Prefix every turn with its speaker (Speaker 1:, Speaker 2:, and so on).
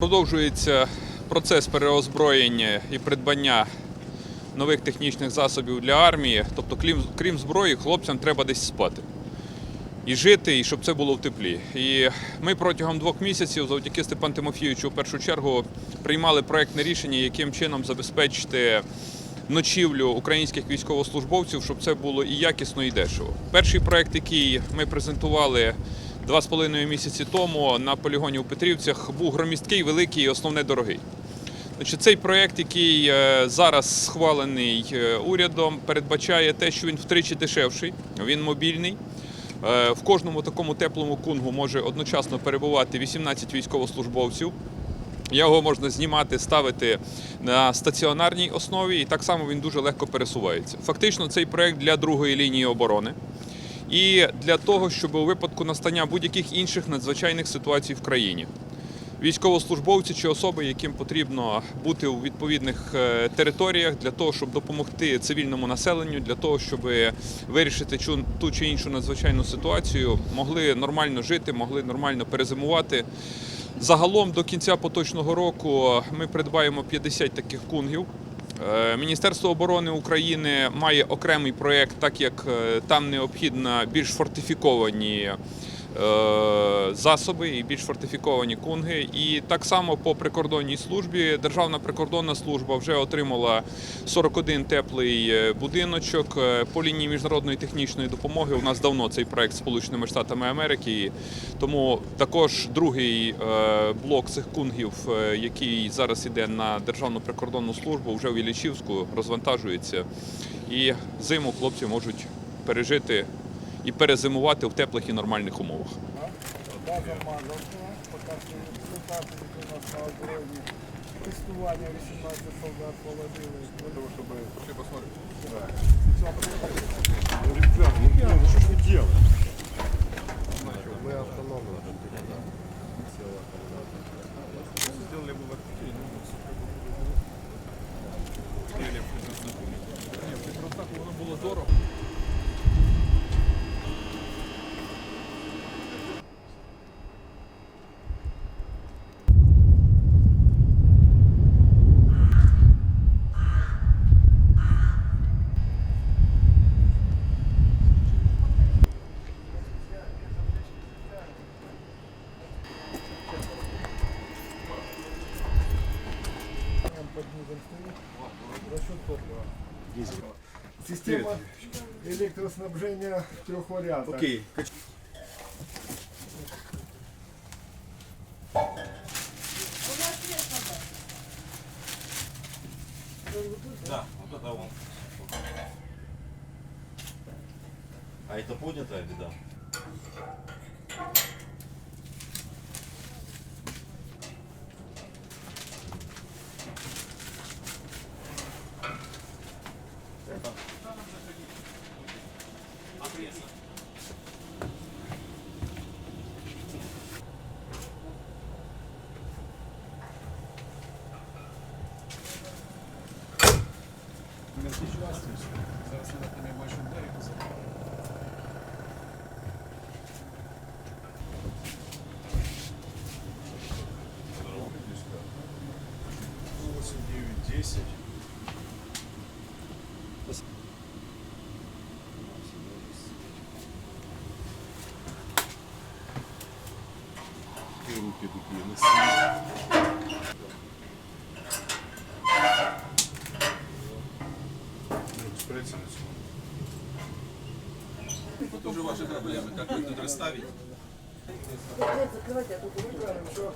Speaker 1: Продовжується процес переозброєння і придбання нових технічних засобів для армії. Тобто, крім, зброї, хлопцям треба десь спати. І жити, і щоб це було в теплі. І ми протягом двох місяців, завдяки Степану Тимофійовичу, в першу чергу приймали проектне рішення, яким чином забезпечити ночівлю українських військовослужбовців, щоб це було і якісно, і дешево. Перший проект, який ми презентували два з половиною місяці тому на полігоні у Петрівцях, був громісткий, великий і основне дорогий. Значить, цей проект, який е, зараз схвалений е, урядом, передбачає те, що він втричі дешевший, він мобільний. Е, В кожному такому теплому кунгу може одночасно перебувати 18 військовослужбовців. Його можна знімати, ставити на стаціонарній основі, і так само він дуже легко пересувається. Фактично, цей проект для другої лінії оборони і для того, щоб у випадку настання будь-яких інших надзвичайних ситуацій в країні. Військовослужбовці чи особи, яким потрібно бути у відповідних е, територіях для того, щоб допомогти цивільному населенню, для того, щоб вирішити ту чи іншу надзвичайну ситуацію, могли нормально жити, могли нормально перезимувати. Загалом до кінця поточного року ми придбаємо 50 таких кунгів. Е, Міністерство оборони України має окремий проєкт, так як е, там необхідно більш фортифіковані засоби і більш фортифіковані кунги. І так само по прикордонній службі Державна прикордонна служба вже отримала 41 теплий е, будиночок Е, по лінії міжнародної технічної допомоги. У нас давно цей проект Сполученими Штатами Америки. Тому також другий е, блок цих кунгів, е, який зараз іде на Державну прикордонну службу, вже в Іллічівську розвантажується. І зиму хлопці можуть пережити і перезимувати в теплих і нормальних умовах.
Speaker 2: Тестування 18 солдат положили. Система электроснабжения трех вариантах.
Speaker 3: Окей.
Speaker 4: Да, вот это он. А это поднятая беда?
Speaker 2: Зараз я над
Speaker 3: ними бачу ударів позаду. руки такие на
Speaker 4: Вот уже ваши проблемы, как их тут расставить.
Speaker 2: Що